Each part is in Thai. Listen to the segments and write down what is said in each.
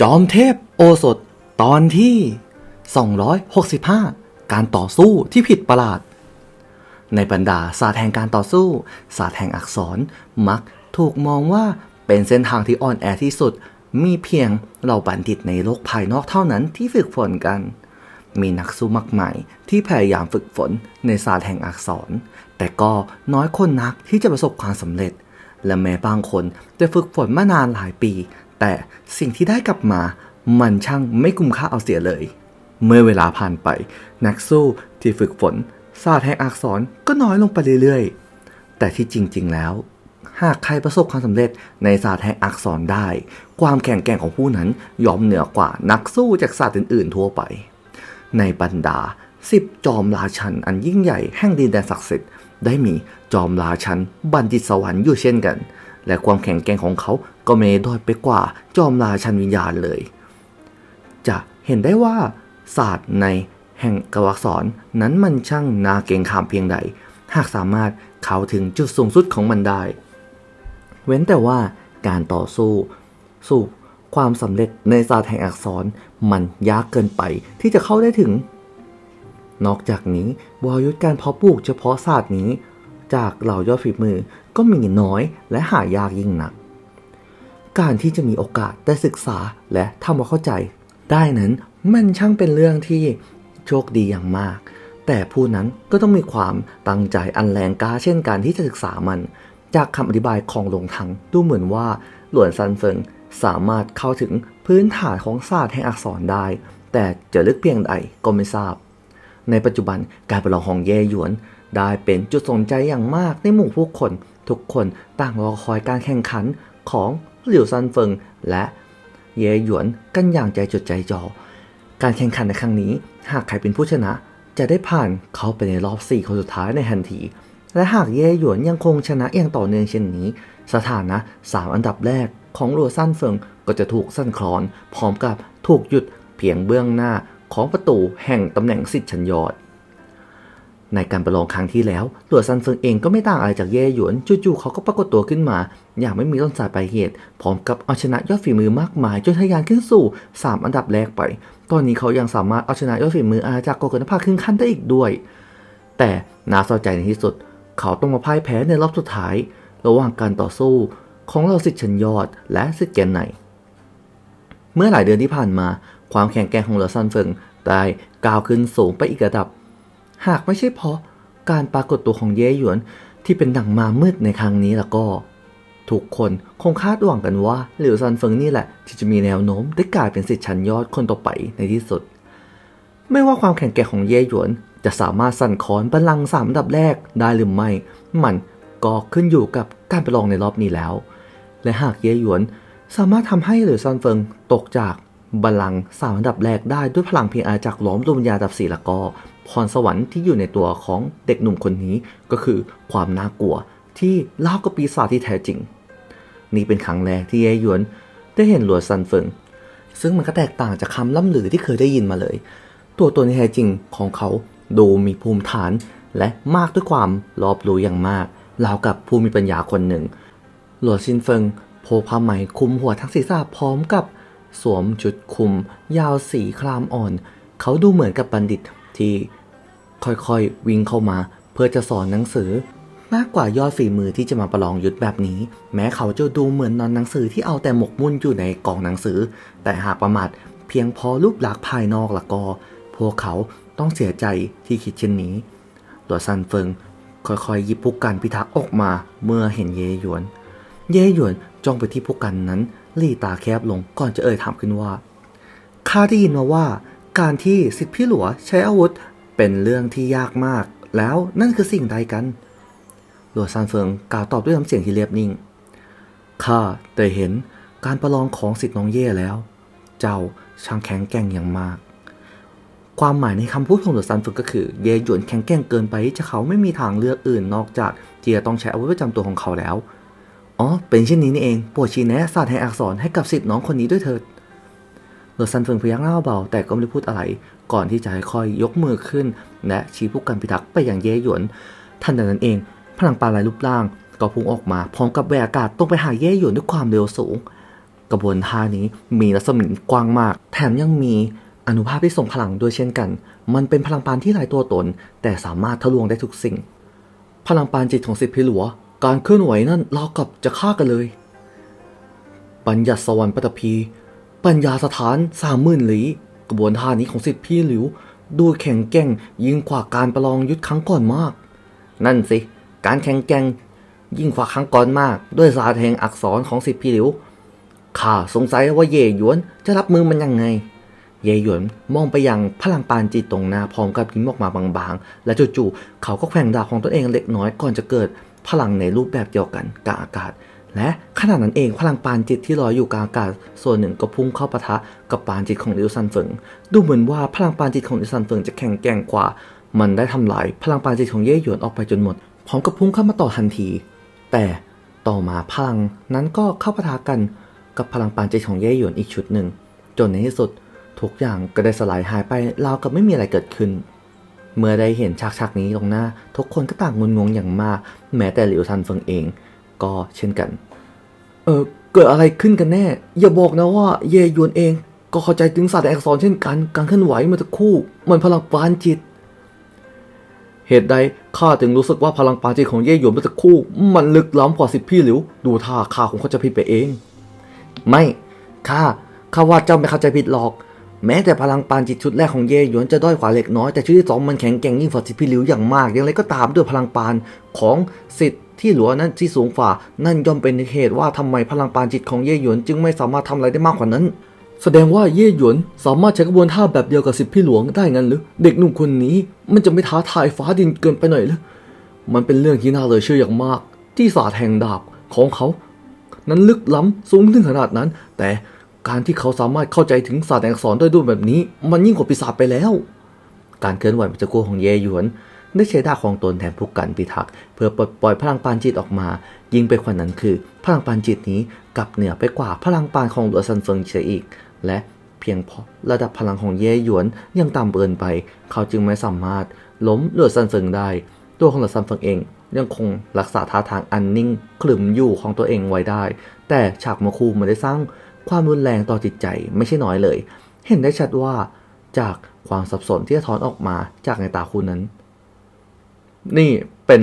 จอมเทพโอสถตอนที่ 265 การต่อสู้ที่ผิดประหลาด ในบรรดาศาสตร์แห่งการต่อสู้ ศาสตร์แห่งอักษรมักถูกมองว่าเป็นเส้นทางที่อ่อนแอที่สุด มีเพียงเราบัณฑิตในโลกภายนอกเท่านั้นที่ฝึกฝนกัน มีนักสู้มากมายที่พยายามฝึกฝนในศาสตร์แห่งอักษร แต่ก็น้อยคนนักที่จะประสบความสำเร็จ และแม้บางคนจะฝึกฝนมานานหลายปี แต่สิ่งที่ได้กลับมามันช่างไม่คุ้มค่าเอาเสียเลย เมื่อเวลาผ่านไป นักสู้ที่ฝึกฝนศาสตร์แห่งอักษรก็น้อยลงไปเรื่อยๆ แต่ที่จริง ๆ แล้ว หากใครประสบความสำเร็จในศาสตร์แห่งอักษรได้ ความแข็งแกร่งของผู้นั้นย่อมเหนือกว่านักสู้จากศาสตร์อื่น ๆ ทั่วไป ในบรรดาสิบจอมราชันอันยิ่งใหญ่แห่งดินแดนศักดิ์สิทธิ์ได้มีจอมราชันบัณฑิตสวรรค์อยู่เช่นกัน และความแข็งแกร่งของเขาก็ไม่ได้อยไปกว่าจอมราชันวิญญาณเลย จะเห็นได้ว่าศาสตร์ในแห่งกวักษรนั้นมันช่างนาเกรงขามเพียงใด หากสามารถเข้าถึงจุดสูงสุดของมันได้ เว้นแต่ว่าการต่อสู้ สู่ความสำเร็จในศาสตร์แห่งอักษรมันยากเกินไปที่จะเข้าได้ถึง นอกจากนี้วรยุทธการเพาะปลูกเฉพาะศาสตร์นี้ จากเหล่ายอดฝีมือ ก็มีน้อยและหายากยิ่งนัก การที่จะมีโอกาสได้ศึกษาและทำความเข้าใจ ได้นั้นมันช่างเป็นเรื่องที่โชคดีอย่างมาก แต่ผู้นั้นก็ต้องมีความตั้งใจอันแรงกล้าเช่นการที่จะศึกษามัน จากคำอธิบายของหลงทังดูเหมือนว่าหลวนซันเฟิงสามารถเข้าถึงพื้นฐานของศาสตร์แห่งอักษรได้ แต่จะลึกเพียงใดก็ไม่ทราบ ในปัจจุบันการประลองของเย่หยวนได้เป็นจุดสนใจอย่างมากในหมู่ผู้คน ทุกคนต่างรอคอยการแข่งขันของหลิวซันเฟิงและเย่หยวนกันอย่างใจจดใจจ่อ การแข่งขันในครั้งนี้ หากใครเป็นผู้ชนะ จะได้ผ่านเข้าไปในรอบ 4 คนสุดท้ายในทันที และหากเย่หยวนยังคงชนะอย่างต่อเนื่องเช่นนี้ สถานะ 3 อันดับแรกของหลัวซันเฟิงก็จะถูกสั่นคลอน พร้อมกับถูกหยุดเพียงเบื้องหน้าของประตูแห่งตำแหน่งสิทธิ์ชันยอด ในการประลองครั้งที่แล้ว หลัวซันเฟิงเองก็ไม่ต่างอะไรจากเย่หยวน จู่ๆเขาก็ปรากฏตัวขึ้นมา อย่างไม่มีต้นสายปลายเหตุ พร้อมกับเอาชนะยอดฝีมือมากมาย จนทะยานขึ้นสู่ 3 อันดับแรกไป ตอนนี้เขายังสามารถเอาชนะยอดฝีมืออาณาจักรโกกันภาคครึ่งขั้นได้อีกด้วย แต่น่าเศร้าใจในที่สุด เขาต้องมาพ่ายแพ้ในรอบสุดท้าย ระหว่างการต่อสู้ของเราสิทธิ์ชันยอด และสิทธิ์แกนไนเมื่อหลายเดือนที่ผ่านมา ความแข็งแกร่งของเหลอซันเฟิงได้ก้าวขึ้นสูงไปอีกระดับ หากไม่ใช่เพราะการปรากฏตัวของเย่หยวนที่เป็นดังมามืดในครั้งนี้แล้วก็ ทุกคนคงคาดหวังกันว่าหลิวซันเฟิงนี่แหละ ที่จะมีแนวโน้มได้กลายเป็นสิทธิ์ชั้นยอดคนต่อไปในที่สุด ไม่ว่าความแข็งแกร่งของเย่หยวนจะสามารถสั่นคลอนบัลลังก์สามอันดับแรกได้หรือไม่ มันก็ขึ้นอยู่กับการประลองในรอบนี้แล้ว และหากเย่หยวนสามารถทำให้หลิวซันเฟิงตกจากบัลลังก์สามอันดับแรกได้ด้วยพลังเพียงอาณากรล้อมดวงวิญญาณดับสี่แล้วก็ พรสวรรค์ที่อยู่ในตัวของเด็กหนุ่มคนนี้ก็คือความน่ากลัวที่เล่ากับปีศาจที่แท้จริง นี่เป็นครั้งแรกที่เยหยวนได้เห็นหลัวซันเฟิงซึ่งมันก็แตกต่างจากคำล่ำลือที่เคยได้ยินมาเลย ตัวตนที่แท้จริงของเขาดูมีภูมิฐานและมากด้วยความรอบรู้อย่างมากราวกับผู้มีปัญญาคนหนึ่ง หลัวซินเฟิงโพกผ้าไหมคลุมหัวทั้งศีรษะพร้อมกับสวมชุดคลุม ยาวสีครามอ่อน เขาดูเหมือนกับบัณฑิตที่ ค่อยๆ วิ่งเข้ามา เพื่อจะสอนหนังสือ มากกว่ายอดฝีมือที่จะมาประลองยุทธแบบนี้ แม้เขาจะดูเหมือนนอนหนังสือที่เอาแต่หมกมุ่นอยู่ในกล่องหนังสือ แต่หากประมาทเพียงพอรูปลักษณ์ภายนอกละก็ พวกเขาต้องเสียใจที่คิดเช่นนี้หลัวซันเฟิงค่อยๆหยิบผู้กันพิทักษ์ออกมาเมื่อเห็นเยหยวน เยหยวนจ้องไปที่ผู้กันนั้นลี่ตาแคบลงก่อนจะเอ่ยถามขึ้นว่าข้าได้ยินมาว่า การที่สิทธิพี่หลัวใช้อาวุธ เป็นเรื่องที่ยากมาก แล้วนั่นคือสิ่งใดกัน หลัวซานเฟิงกล่าวตอบด้วยน้ำเสียงที่เรียบนิ่ง ข้าได้เห็นการประลองของสิทธิ์น้องเย่แล้ว เจ้าช่างแข็งแกร่งอย่างมาก ความหมายในคำพูดของหลัวซานเฟิงก็คือ เย่หยวนแข็งแกร่งเกินไปที่จะเขาไม่มีทางเลือกอื่นนอกจากที่จะต้องใช้อาวุธประจำตัวของเขาแล้ว อ๋อ เป็นเช่นนี้นี่เอง โปรดชี้แนะศาสตร์แห่งอักษรให้กับสิทธิ์น้องคนนี้ด้วยเถิดหลวซันเฟิงพยักหน้าเบาแต่ก็ไม่ได้พูดอะไร ก่อนที่จะค่อยๆยกมือขึ้น และชี้ผู้กันพิทักษ์ไปอย่างเย่หยวนทันใดนั้นเอง พลังปลาลายรูปร่างก็พุ่งออกมาพร้อมกับแววอากาศตรงไปหาเย่หยวนด้วยความเร็วสูง กระบวนท่านี้มีรัศมีกว้างมาก แถมยังมีอนุภาพที่ส่งพลังด้วยเช่นกัน มันเป็นพลังปานที่หลายตัวตน แต่สามารถทะลวงได้ทุกสิ่ง พลังปานจิตของสิทธิพิหลัว การเคลื่อนไหวนั่นรากับจะฆ่ากันเลย ปัญญาสวรรค์ปฐพี ปัญญาสถานสามหมื่นลี้ กระบวนท่านี้ของสิทธิพี่หลิว ดูแข็งแกร่งยิ่งกว่าการประลองยุทธครั้งก่อนมาก นั่นสิ การแข็งแกร่งยิ่งกว่าครั้งก่อนมาก ด้วยศาสตร์แห่งอักษรของสิทธิพี่หลิวข้าสงสัยว่าเย่หยวนจะรับมือมันยังไง เย่หยวนมองไปยังพลังปานจิตตรงหน้าพร้อมกับยิ้มออกมาบางๆ และจู่ๆเขาก็แขว่งดาบของตนเองเล็กน้อยก่อนจะเกิดพลังในรูปแบบเดียวกันกลางอากาศ และขณะนั้นเองพลังปานจิตที่ลอยอยู่กลางอากาศส่วนหนึ่งก็พุ่งเข้าปะทะกับปานจิตของลิวซันเฟิงดูเหมือนว่าพลังปานจิตของลิวซันเฟิงจะแข็งแกร่งกว่า มันได้ทำลายพลังปานจิตของเย่หยวนออกไปจนหมด พร้อมกับพุ่งเข้ามาต่อทันที แต่ต่อมาพลังนั้นก็เข้าปะทะกันกับพลังปานจิตของเย่หยวนอีกชุดหนึ่งจนในที่สุดทุกอย่างก็ได้สลายหายไปราวกับไม่มีอะไรเกิดขึ้น เมื่อได้เห็นฉากฉากนี้ตรงหน้า ทุกคนก็ต่างงุนงงอย่างมาก แม้แต่หลิวซันเฟิงเอง ก็เช่นกัน เออเกิดอะไรขึ้นกันแน่ อย่าบอกนะว่าเยยวนเอง ก็เข้าใจถึงศาสตร์แห่งอักษรเช่นกัน การเคลื่อนไหวมื่อสักครู่ มันพลังปานจิต เหตุใดข้าถึงรู้สึกว่าพลังปานจิตของเย่หยวนเมื่อสักครู่ มันลึกล้ำกว่าสิบพี่หลิว ดูท่าข้าคงเข้าใจผิดไปเอง ไม่ข้าข้าว่าเจ้าไม่เข้าใจผิดหรอก แม้แต่พลังปานจิตชุดแรกของเย่หยวนจะด้อยกว่าเล็กน้อยแต่ชุดที่สองมันแข็งแกร่งยิ่งกว่าสิบพี่หลิวอย่างมาก อย่างไรก็ตามด้วยพลังปานของสิทธิ ที่หลัวนั้นที่สูงฝ่านั่นย่อมเป็นเหตุว่าทำไมพลังปานจิตของเย่หยวนจึงไม่สามารถทำอะไรได้มากกว่านั้น แสดงว่าเย่หยวนสามารถใช้กระบวนท่าแบบเดียวกับสิบพี่หลวงได้งั้นหรือเด็กหนุ่มคนนี้มันจะไม่ท้าทายฟ้าดินเกินไปหน่อยหรือมันเป็นเรื่องที่น่าเลือเชื่ออย่างมาก ที่ศาสตร์แห่งดาบของเขา นั้นลึกล้ำสูงถึงขนาดนั้น แต่การที่เขาสามารถเข้าใจถึงศาสตร์แห่งอักษรได้ด้วยแบบนี้ มันยิ่งกว่าปีศาจไปแล้ว การเคลื่อนไหวประจักของเยหยวน ได้ใช้ดาบของตนแทนผู้กันพิทักษ์เพื่อปลดปล่อยพลังปานจิตออกมา ยิ่งไปกว่านั้นคือ พลังปานจิตนี้กลับเหนือไปกว่าพลังปานของหลัวซันเฟิงเสียอีก และเพียงเพราะระดับพลังของเย่หยวนยังต่ำเกินไป เขาจึงไม่สามารถล้มหลัวซันเฟิงได้ ตัวของหลัวซันเฟิงเองยังคงรักษาท่าทางอันนิ่งขรึมอยู่ของตัวเองไว้ได้ แต่ฉากมาคูมันได้สร้างความรุนแรงต่อจิตใจไม่ใช่น้อยเลย เห็นได้ชัดว่าจากความสับสนที่สะท้อนออกมาจากในตาคู่นั้น นี่เป็น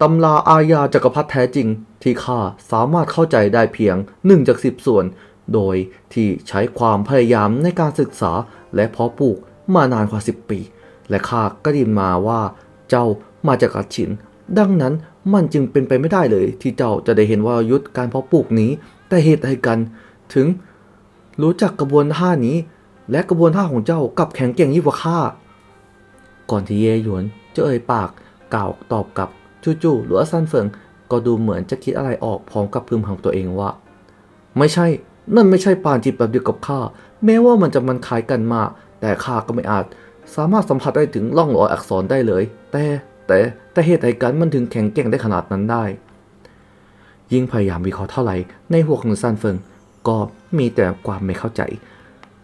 ตำราอาญาจักรพรรดิแท้จริง ที่ข้าสามารถเข้าใจได้เพียงหนึ่งจากสิบส่วน โดยที่ใช้ความพยายามในการศึกษาและเพาะปลูกมานานกว่าสิบปี และข้าก็ดยินมาว่า เจ้ามาจากกัดฉิน ดังนั้นมันจึงเป็นไปไม่ได้เลย ที่เจ้าจะได้เห็นวรยุทธ์การเพาะปลูกนี้ แต่เหตุใดกัน ถึงรู้จักกระบวนท่านี้ และกระบวนท่าของเจ้ากับแข็งแกร่งยิ่งกว่าข้าก่อนที่เย่หยวน จะเอ่ยปากกล่าวตอบกับจู่ๆหลัวซันเฟิงก็ดูเหมือนจะคิดอะไรออกพร้อมกับพึมพำตัวเองว่า ไม่ใช่ นั่นไม่ใช่ปานจิตแบบเดียวกับข้าแม้ว่ามันจะมันคล้ายกันมาก แต่ข้าก็ไม่อาจ สามารถสัมผัสได้ถึงร่องรอยอักษรได้เลย แต่แต่แต่เหตุใดกันมันถึงแข็งแกร่งได้ขนาดนั้นได้ ยิ่งพยายามวิเคราะห์เท่าไหร่ในหัวของซันเฟิงก็มีแต่ความไม่เข้าใจ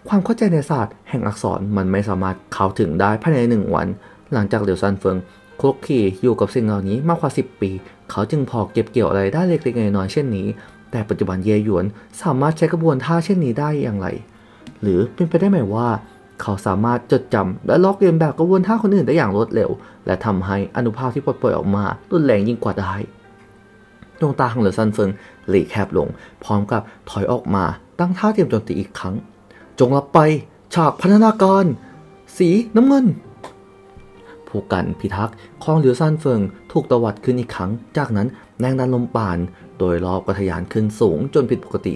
ความเข้าใจในศาสตร์แห่งอักษรมันไม่สามารถเข้าถึงได้ภายในหนึ่งวัน หลังจากเหลียวซันเฟิงคลุกคลีอยู่กับสิ่งเหล่านี้มากกว่า 10 ปี เขาจึงพอเก็บเกี่ยวอะไรได้เล็กๆน้อยๆเช่นนี้ แต่ปัจจุบันเยหยวนสามารถใช้กระบวนท่าเช่นนี้ได้อย่างไร หรือเป็นไปได้ไหมว่า เขาสามารถจดจำและลอกเลียนแบบกระบวนท่าคนอื่นได้อย่างรวดเร็ว และทำให้อนุภาคที่ปลดปล่อยออกมารุนแรงยิ่งกว่าได้ดวงตาของเหลือซันเฟิงหลีแคบลง พร้อมกับถอยออกมาตั้งท่าเตรียมโจมตีอีกครั้ง จงรับไปฉากพัฒนาการ สีน้ำเงิน ผู้กันพิทักษ์ของเหลือซันเฟิงถูกตวัดขึ้นอีกครั้ง จากนั้นแรงดันลมปาน โดยรอบก็ทะยานขึ้นสูงจนผิดปกติ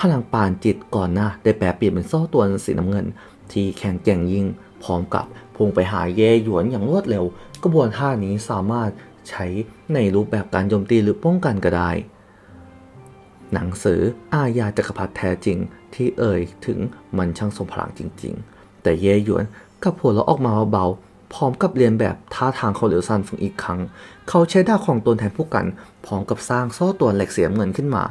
พลังปานจิตก่อนหน้าได้แปลเปลี่ยนเป็นโซ่ตัวสีน้ำเงิน ที่แข็งแกร่งยิ่งพร้อมกับพุ่งไปหาเย่หยวนอย่างรวดเร็ว กระบวนท่านี้สามารถใช้ในรูปแบบการโจมตีหรือป้องกันก็ได้หนังสืออาญาจักรพรรดิแท้จริงที่เอ่ยถึงมันช่างทรงพลังจริง ๆ แต่เย่หยวนกับหัวเราออกมาเบา พร้อมกับเรียนแบบท่าทางของเหลียวซันฟงอีกครั้ง เขาใช้ดาบของตนแทนผู้กัน พร้อมกับสร้างโซ่ตัวเหล็กเสียเงินขึ้นมา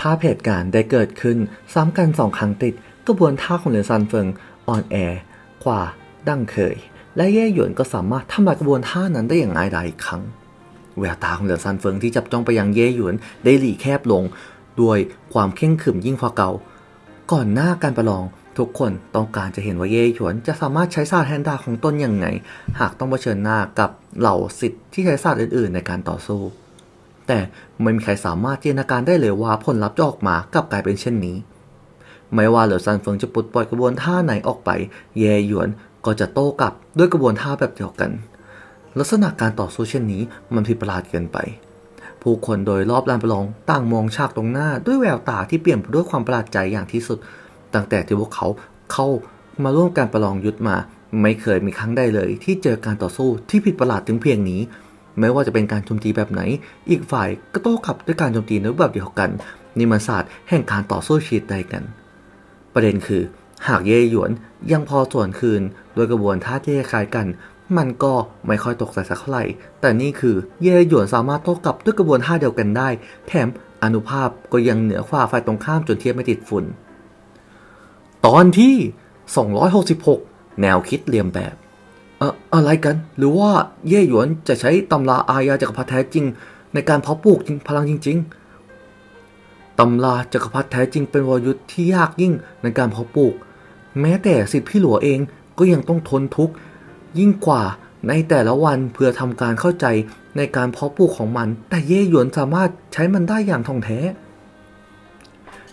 ภาพเหตุการณ์ได้เกิดขึ้น ซ้ำกันสองครั้งติด กระบวนท่าของเหลียวซันเฟิงอ่อนแอกว่าดั้งเคย และเย่หยวนก็สามารถทำลายกระบวนท่านั้นได้อย่างง่ายดายอีกครั้ง แววตาของเหลียวซันเฟิงที่จับจ้องไปยังเย่หยวนได้หลีแคบลง ด้วยความเข่งขึมยิ่งกว่าเก่า ก่อนหน้าการประลอง ทุกคนต้องการจะเห็นว่าเย่หยวนจะสามารถใช้ศาสตร์แฮนดาของตนอย่างไง หากต้องเผชิญหน้ากับเหล่าสิทธิ์ที่ใช้ศาสตร์อื่น ๆ ในการต่อสู้ แต่ไม่มีใครสามารถจินตนาการได้เลยว่าผลลัพธ์จะออกมากลับกลายเป็นเช่นนี้ ไม่ว่าเหลือซันเฟิงจะปลดปล่อยกระบวนท่าไหนออกไป เย่หยวนก็จะโต้กลับด้วยกระบวนท่าแบบเดียวกัน ลักษณะการต่อสู้เช่นนี้มันผิดประหลาดเกินไปผู้คนโดยรอบลานประลองต่างมองฉากตรงหน้าด้วยแววตาที่เปลี่ยนไปด้วยความประหลาดใจอย่างที่สุด ตั้งแต่ที่พวกเขาเข้ามาร่วมการประลองยุทธมา ไม่เคยมีครั้งใดเลย ที่เจอการต่อสู้ที่ผิดประหลาดถึงเพียงนี้ ไม่ว่าจะเป็นการโจมตีแบบไหน อีกฝ่ายก็โต้กลับด้วยการโจมตีในรูปแบบเดียวกันนี่มันศาสตร์แห่งการต่อสู้ชีวิตใดกัน ประเด็นคือ หากเย่หยวนยังพอส่วนคืนโดยกระบวนท่าที่คล้ายกัน มันก็ไม่ค่อยตกใจสักเท่าไหร่ แต่นี่คือเย่หยวนสามารถโต้กลับด้วยกระบวนท่าเดียวกันได้ แถมอนุภาพก็ยังเหนือกว่าฝ่ายตรงข้ามจนเทียบไม่ติดฝุ่น ตอนที่ 266 แนวคิดเรียมแบบเอ่ออะไรกัน หรือว่าเย่หยวนจะใช้ตำราอายาจักรพรรดิแท้จริง ในการเพาะปลูกจริงพลังจริง ๆตำราจักรพรรดิแท้จริงเป็นวรยุทธ์ที่ยากยิ่งในการเพาะปลูก แม้แต่สิทธิพี่หลัวเองก็ยังต้องทนทุกข์ยิ่งกว่าในแต่ละวันเพื่อทำการเข้าใจในการเพาะปลูกของมัน แต่เย่หยวนสามารถใช้มันได้อย่างท่องแท้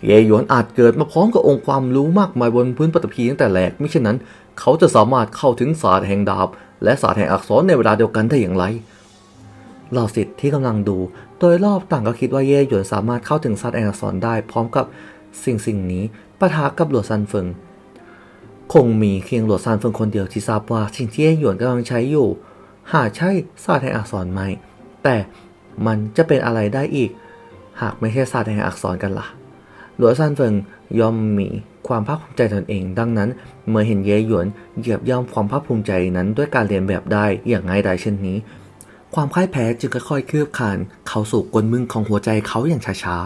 เยหยวนอาจเกิดมาพร้อมกับองค์ความรู้มากมายบนพื้นปฐพีตั้งแต่แรกมิฉะนั้น เขาจะสามารถเข้าถึงศาสตร์แห่งดาบ และศาสตร์แห่งอักษรในเวลาเดียวกันได้อย่างไรเหล่าสิทธิ์ที่กำลังดู โดยรอบต่างก็คิดว่าเย่หยวนสามารถเข้าถึงศาสตร์แห่งอักษรได้ พร้อมกับสิ่งสิ่งนี้ปะทะกับหลวดซันเฟิงคงมีเพียงหลวดซานเฟิงคนเดียวที่ทราบว่าสิ่งที่เย่หยวนกำลังใช้อยู่ หากใช่ศาสตร์แห่งอักษรไหมแต่มันจะเป็นอะไรได้อีก หากไม่ใช่ศาสตร์แห่งอักษรกันละ่ะ หลวซานเฟิงย่อมมีความภาคภูมิใจตนเอง ดังนั้น เมื่อเห็นเย่หยวนเหยียบย่ำความภาคภูมิใจนั้นด้วยการเรียนแบบได้อย่างง่ายดายเช่นนี้ ความพ่ายแพ้จึงค่อยๆคืบคลานเข้าสู่กลมึงของหัวใจเขาอย่างช้า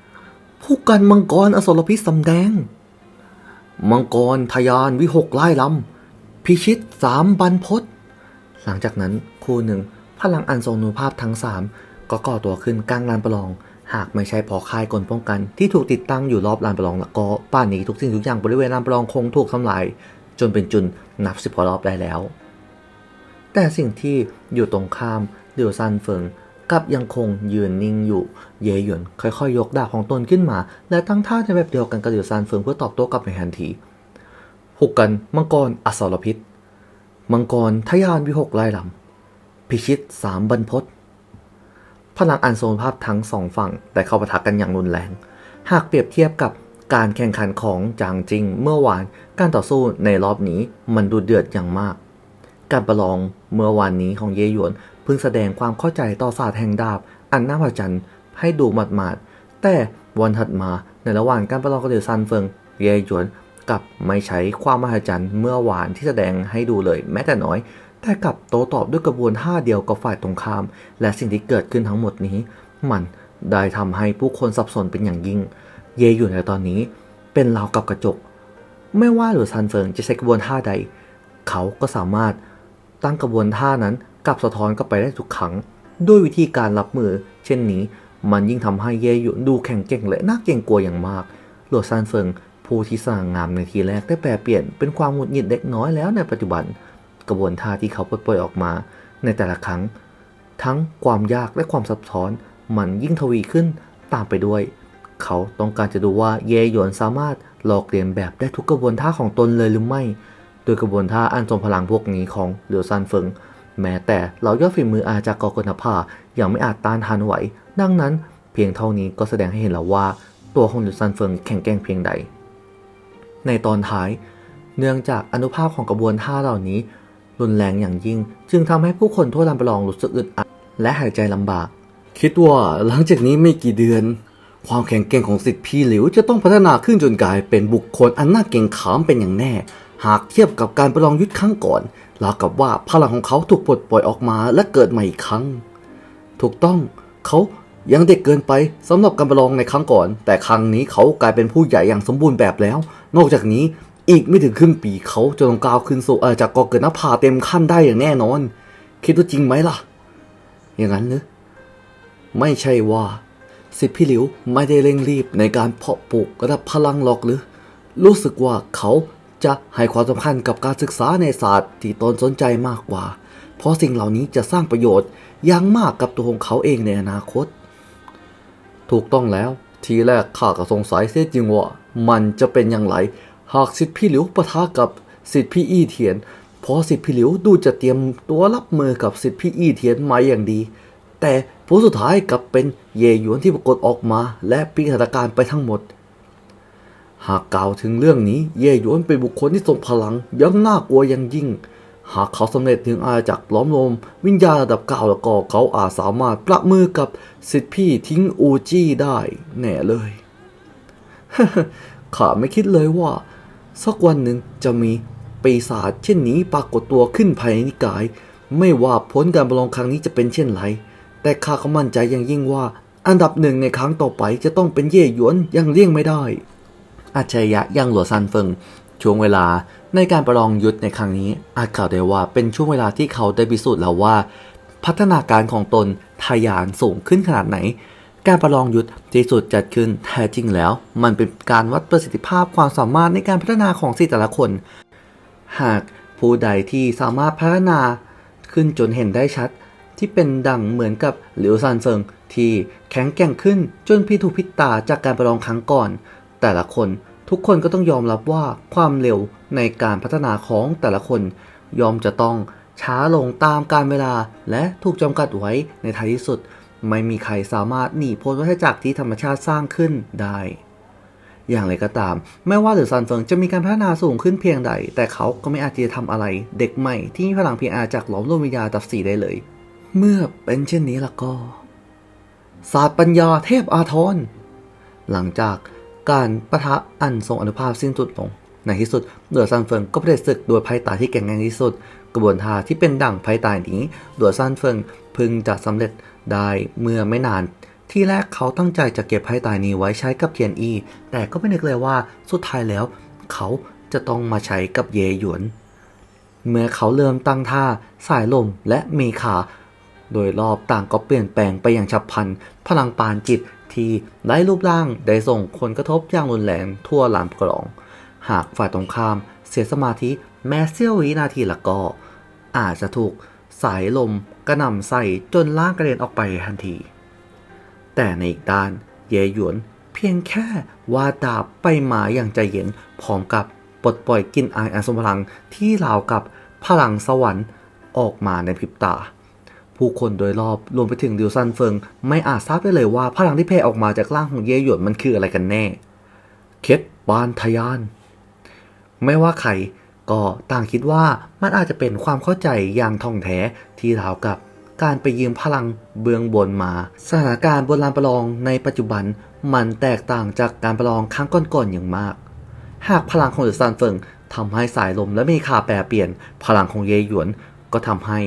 ๆ ผู้กันมังกรอสรพิษสำแดง มังกรทยานวิหกไล่ลำพิชิตสามบรรพศหลังจากนั้นคู่หนึ่งพลังอันทรงนูภาพทั้งสามก็ก่อตัวขึ้นกลางลานประลอง หากไม่ใช่พอค่ายกลป้องกัน ที่ถูกติดตั้งอยู่รอบลานประลองและก็ป่านนี้ทุกสิ่งทุกอย่างบริเวณลานประลองคงถูกทำลาย จนเป็นจุนนับสิบกว่ารอบได้แล้ว แต่สิ่งที่อยู่ตรงข้ามเดียวซันเฟิงกับยังคงยืนนิ่งอยู่ เยหยวนค่อยๆ ยกดาบของตนขึ้นมา และตั้งท่าในแบบเดียวกันกับเดียวซันเฟิงเพื่อตอบโต้กลับในทันทีหุกกันมังกรอสรพิษ มังกรทยานวิหกไล่ลำพิชิตสามบรรพศ พลังอันทรงภาพทั้งสองฝั่งแต่เข้าปะทะกันอย่างรุนแรง หากเปรียบเทียบกับการแข่งขันของจางจิงเมื่อวานการต่อสู้ในรอบนี้มันดูเดือดอย่างมาก การประลองเมื่อวานนี้ของเยหยวนเพิ่งแสดงความเข้าใจต่อศาสตร์แห่งดาบ อันน่าพอใจรย์ให้ดูหมาดๆแต่วันถัดมาในระหว่างการประลองกับเดือซันเฟิงเยหยวนกับไม่ใช้ความมหัศจรรย์เมื่อวานที่แสดงให้ดูเลยแม้แต่น้อย แต่กลับโต้ตอบด้วยกระบวนท่าเดียวกับฝ่ายตรงข้าม และสิ่งที่เกิดขึ้นทั้งหมดนี้ มันได้ทำให้ผู้คนสับสนเป็นอย่างยิ่ง เยหยวนในตอนนี้เป็นราวกับกระจก ไม่ว่าหรือซันเฟิงจะใช้กระบวนท่าใด เขาก็สามารถตั้งกระบวนท่านั้นกลับสะท้อนกลับไปได้ทุกครั้งด้วยวิธีการรับมือ เช่นนี้มันยิ่งทำให้เย่หยุนดูแข็งเก่งและน่าเกรงกลัวอย่างมาก หลวดซานเฟิงผู้ที่สร้างงามในทีแรกได้แปลเปลี่ยนเป็นความหงุดหงิดเล็กน้อยแล้วในปัจจุบัน กระบวนท่าที่เขาปล่อยออกมา ในแต่ละครั้ง ทั้งความยากและความซับซ้อนมันยิ่งทวีขึ้นตามไปด้วย เขาต้องการจะดูว่าเยหยวนสามารถหลอกเลียนแบบได้ทุกกระบวนท่าของตนเลยหรือไม่ โดยกระบวนท่าอันทรงพลังพวกนี้ของเหลียวซานเฟิง แม้แต่เหล่ายอดฝีมืออาจากอกนภายังไม่อาจต้านทานไหว ดังนั้น เพียงเท่านี้ก็แสดงให้เห็นแล้วว่า ตัวของเหลียวซานเฟิงแข็งแกร่งเพียงใด ในตอนท้าย เนื่องจากอนุภาพของกระบวนท่าเหล่านี้ รุนแรงอย่างยิ่ง จึงทำให้ผู้คนทั่วลานปลองรู้สึกอึดอัดและหายใจลำบาก คิดว่าหลังจากนี้ไม่กี่เดือน ความแข็งแกร่งของสิทธิพี่หลิวจะต้องพัฒนาขึ้นจนกลายเป็นบุคคลอันน่าเกรงขามเป็นอย่างแน่ หากเทียบกับการประลองยุทธครั้งก่อนราวกับว่าพลังของเขาถูกปลดปล่อยออกมาและเกิดใหม่อีกครั้ง ถูกต้องเขายังเด็กเกินไปสำหรับการประลองในครั้งก่อน แต่ครั้งนี้เขากลายเป็นผู้ใหญ่อย่างสมบูรณ์แบบแล้ว นอกจากนี้ อีกไม่ถึงครึ่งปีเขาจะต้องก้าวขึ้นสู่าจากกอเกิดนภาเต็มขั้นได้อย่างแน่นอน คิดว่าจริงไหมล่ะ อย่างนั้นหรือไม่ใช่ว่า สิทธิพี่หลิวไม่ได้เร่งรีบในการเพาะปลูกระดับพลังหรอกหรือ รู้สึกว่าเขาจะให้ความสำคัญกับการศึกษาในศาสตร์ที่ตนสนใจมากกว่า เพราะสิ่งเหล่านี้จะสร้างประโยชน์อย่างมากกับตัวของเขาเองในอนาคต ถูกต้องแล้ว ทีแรกข้าก็สงสัยเสียจริงว่า มันจะเป็นอย่างไร หากสิทธิพี่หลิวปะทะกับสิทธิพี่อี้เทียนพราะสิทธิพี่หลิวดูจะเตรียมตัวรับมือกับสิทธิพี่อี้เทียนมาอย่างดี แต่ผลสุดท้ายกลับเป็นเยหยวนที่ปรากฏออกมา และพลิกสถานการณ์ไปทั้งหมด หากกล่าวถึงเรื่องนี้เย่หยวนเป็นบุคคลที่ทรงพลังยังน่ากลัวอย่างยิ่ง หากเขาสำเร็จถึงอาณาจักรล้อมรวมวิญญาณระดับเก้าแล้วก็เขาอาจสามารถประมือกับสิทธิพี่ทิ้งอูจี้ได้แน่เลยข้าไม่คิดเลยว่า สักวันหนึ่งจะมีปีศาจเช่นนี้ปรากฏตัวขึ้นภายในนิกาย ไม่ว่าผลการประลองครั้งนี้จะเป็นเช่นไร แต่ข้าก็มั่นใจอย่างยิ่งว่า อันดับหนึ่งในครั้งต่อไปจะต้องเป็นเย่หยวนยังเลี่ยงไม่ได้อัจฉริยะยังหลัวซันเฟิงช่วงเวลาในการประลองยุทธในครั้งนี้ อาจกล่าวได้ว่าเป็นช่วงเวลาที่เขาได้พิสูจน์แล้วว่า พัฒนาการของตนทะยานสูงขึ้นขนาดไหน การประลองยุทธที่สุดจัดขึ้นแท้จริงแล้ว มันเป็นการวัดประสิทธิภาพความสามารถในการพัฒนาของสิทธิแต่ละคน หากผู้ใดที่สามารถพัฒนาขึ้นจนเห็นได้ชัด ที่เป็นดังเหมือนกับหลิวซันเฟิงที่แข็งแกร่งขึ้นจนพิถูพิตาจากการประลองครั้งก่อน แต่ละคนทุกคนก็ต้องยอมรับว่าความเร็วในการพัฒนาของแต่ละคนยอมจะต้องช้าลงตามการเวลาและถูกจำกัดไว้ในท้ายที่สุด ไม่มีใครสามารถหนีพ้นวัฏจักรที่ธรรมชาติสร้างขึ้นได้ อย่างไรก็ตาม ไม่ว่าหรือซันเฟิงจะมีการพัฒนาสูงขึ้นเพียงใด แต่เขาก็ไม่อาจจะทำอะไร เด็กใหม่ที่มีพลังเพียงอาจากหลอมรวมวิญญาณตับสีได้เลย เมื่อเป็นเช่นนี้แล้วก็ ศาสตร์ปัญญาเทพอาทรหลังจากการประทะอันทรงอนุภาพสิ้นสุดลงในที่สุดเดือซันเฟิงก็เผด็จศึกโดยไพ่ตายที่แข็งแกร่งที่สุด กระบวนท่าที่เป็นดั่งไพ่ตายนี้เดือซันเฟิงพึงจะสำเร็จ ได้เมื่อไม่นาน ที่แรกเขาตั้งใจจะเก็บไพ่ตายนี้ไว้ใช้กับเทียนอีแต่ก็ไม่นึกเลยว่าสุดท้ายแล้ว เขาจะต้องมาใช้กับเยหยวน เมื่อเขาเริ่มตั้งท่าสายลมและเมขา โดยรอบต่างก็เปลี่ยนแปลงไปอย่างฉับพลัน พลังปานจิตที่ไร้รูปร่างได้ส่งผลกระทบอย่างรุนแรงทั่วลานกรอง หากฝ่ายตรงข้ามเสียสมาธิแม้เสี้ยววินาทีละก็ อาจจะถูกสายลม กระหน่ำใส่จนล่างกระเด็นออกไปทันที แต่ในอีกด้านเยหยวนเพียงแค่วาดาบไปมาอย่างใจเย็นพร้อมกับปลดปล่อยกลินอายอันทรงพลังที่ราวกับพลังสวรรค์ออกมาในพริบตา ผู้คนโดยรอบรวมไปถึงดิวซันเฟิง ไม่อาจทราบได้เลยว่าพลังที่แผ่ออกมาจากร่างของเย่หยวนมันคืออะไรกันแน่ เคสบานทะยาน ไม่ว่าใคร ก็ต่างคิดว่ามันอาจจะเป็นความเข้าใจอย่างท่องแท้ที่ราวกับการไปยืมพลังเบื้องบนมา สถานการณ์บนลานประลองในปัจจุบันมันแตกต่างจากการประลองครั้งก่อนๆอย่างมาก หากพลังของเดอะซันเฟิงทำให้สายลมและเมฆาแปรเปลี่ยน พลังของเยหยวนก็ทำให้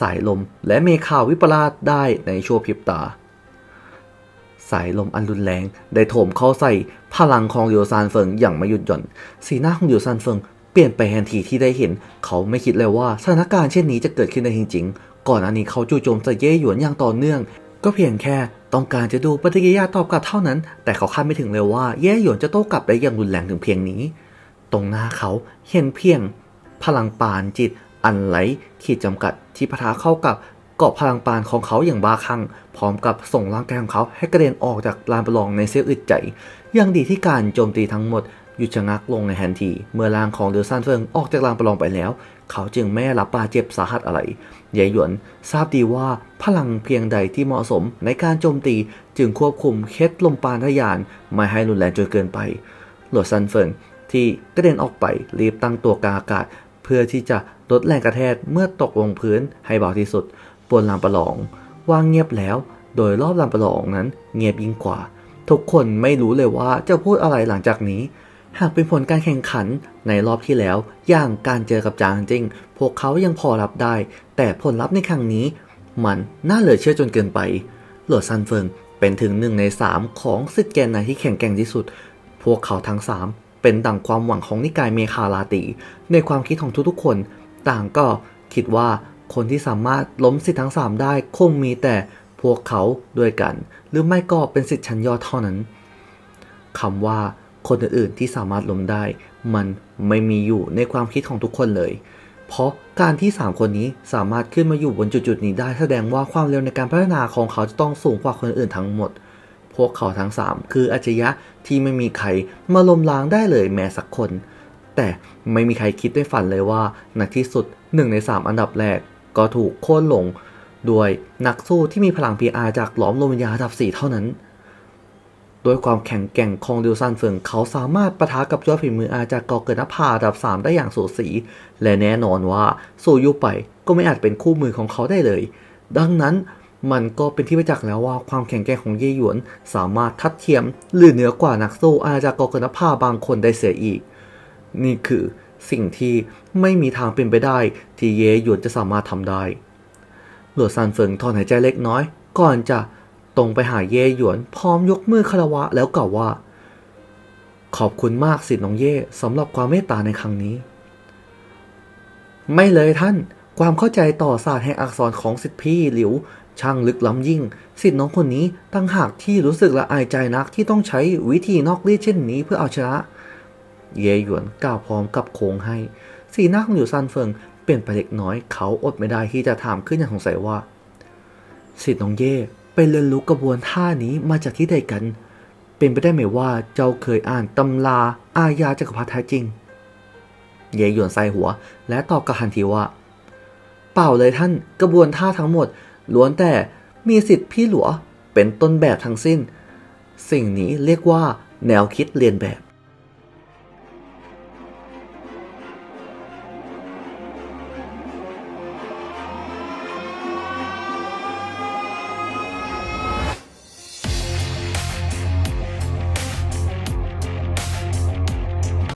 สายลมและเมฆาวิปลาสได้ในชั่วพริบตา สายลมอันรุนแรงได้โถมเข้าใส่พลังของเดียวซานเฟิงอย่างไม่หยุดหย่อน สีหน้าของเดียวซานเฟิง ลี่ยนไปทันทีที่ได้เห็น เขาไม่คิดเลยว่าสถานการณ์เช่นนี้จะเกิดขึ้นได้จริง ๆ ก่อนอันนี้เขาจู่โจมใส่เย่หยวนอย่างต่อเนื่อง ก็เพียงแค่ต้องการจะดูปฏิกิริยาตอบกลับเท่านั้น แต่เขาคาดไม่ถึงเลยว่าเย่หยวนจะโต้กลับได้อย่างรุนแรงถึงเพียงนี้ ตรงหน้าเขาเห็นเพียง พลังปานจิต อันไหลขีดจำกัดที่พะทะเข้ากับเกาะพลังปานของเขาอย่างบ้าคลั่งพร้อมกับส่งร่างกายของเขาให้กระเด็นออกจากลานประลองในเสี้ยวอึดใจยังดีที่การโจมตีทั้งหมด หยุดชะงักลงในทันที เมื่อร่างของเดอซันเฟิงออกจากลานประลองไปแล้ว เขาจึงไม่รับบาดเจ็บสาหัสอะไรเยหยวนทราบดีว่าพลังเพียงใดที่เหมาะสมในการโจมตีจึงควบคุมเคล็ดลมปานทะยานไม่ให้รุนแรงจนเกินไปหลวดซันเฟิงที่กระเด็นออกไปรีบตั้งตัวกลางอากาศ เพื่อที่จะลดแรงกระแทกเมื่อตกลงพื้นให้เบาที่สุดบนลานประลองว่างเงียบแล้ว โดยรอบลานประลองนั้นเงียบยิ่งกว่า ทุกคนไม่รู้เลยว่าจะพูดอะไรหลังจากนี้ หากเป็นผลการแข่งขันในรอบที่แล้ว อย่างการเจอกับจางจริงพวกเขายังพอรับได้ แต่ผลลัพธ์ในครั้งนี้ มันน่าเหลือเชื่อจนเกินไปหลวซันเฟิงเป็นถึงหนึ่งในสามของสิทธิ์แกนนาที่แข็งแกร่งที่สุด พวกเขาทั้งสามเป็นดั่งความหวังของนิกายเมคาลาตี ในความคิดของทุกๆคน ต่างก็คิดว่าคนที่สามารถล้มสิทธิ์ทั้ง3ได้คงมีแต่พวกเขาด้วยกัน หรือไม่ก็เป็นสิทธิ์ชั้นยอดเท่านั้นคำว่า คนอื่นๆที่สามารถล้มได้ มันไม่มีอยู่ในความคิดของทุกคนเลย เพราะการที่ 3 คนนี้สามารถขึ้นมาอยู่บนจุดๆนี้ได้แสดงว่าความเร็วในการพัฒนาของเขาจะต้องสูงกว่าคนอื่นทั้งหมด พวกเขาทั้ง 3 คืออัจฉริยะที่ไม่มีใครมาล้มล้างได้เลยแม้สักคน แต่ไม่มีใครคิดได้ฝันเลยว่าในที่สุด 1 ใน 3 อันดับแรก ก็ถูกโค่นลง ด้วยนักสู้ที่มีพลัง PR จากหลอมลมวิญญาดับ4เท่านั้น ด้วยความแข็งแกร่งของดิวซันเฟิงเขาสามารถประทะกับยอดฝีมืออาจากกอเกินนภาระดับ 3 ได้อย่างสูสี และแน่นอนว่าสูยุไปก็ไม่อาจเป็นคู่มือของเขาได้เลย ดังนั้นมันก็เป็นที่ประจักษ์แล้วว่าความแข็งแกร่งของเย่หยวน สามารถทัดเทียม หรือเหนือกว่านักสู้อาจากกอเกินนภาบางคนได้เสียอีก นี่คือสิ่งที่ไม่มีทางเป็นไปได้ ที่เย่หยวนจะสามารถทำได้หลวดซันเฟิงถอนหายใจเล็กน้อย ก่อนจะ ตรงไปหาเย่หยวน พร้อมยกมือคารวะแล้วกล่าวว่า ขอบคุณมากสิทธิ์น้องเย่สำหรับความเมตตาในครั้งนี้ ไม่เลยท่าน ความเข้าใจต่อศาสตร์แห่งอักษรของสิทธิพี่หลิว ช่างลึกล้ำยิ่ง สิทธิ์น้องคนนี้ตั้งหากที่รู้สึกละอายใจนักที่ต้องใช้วิธีนอกรีดเช่นนี้เพื่อเอาชนะ เย่หยวนกล่าวพร้อมกับโค้งให้ สีหน้าของหลิวซันเฟิงเปลี่ยนไปเล็กน้อยเขาอดไม่ได้ที่จะถามขึ้นอย่างสงสัยว่า สิทธิ์น้องเย่ ไปเรียนรู้กระบวนท่านี้มาจากที่ใดกัน เป็นไปได้ไหมว่าเจ้าเคยอ่านตำราอาญาจักรพรรดิแท้จริง เยหยวนใส่หัว และตอบกระหันทีว่า เปล่าเลยท่านกระบวนท่าทั้งหมดล้วนแต่มีสิทธิ์พี่หลัวเป็นต้นแบบทั้งสิ้น สิ่งนี้เรียกว่าแนวคิดเรียนแบบ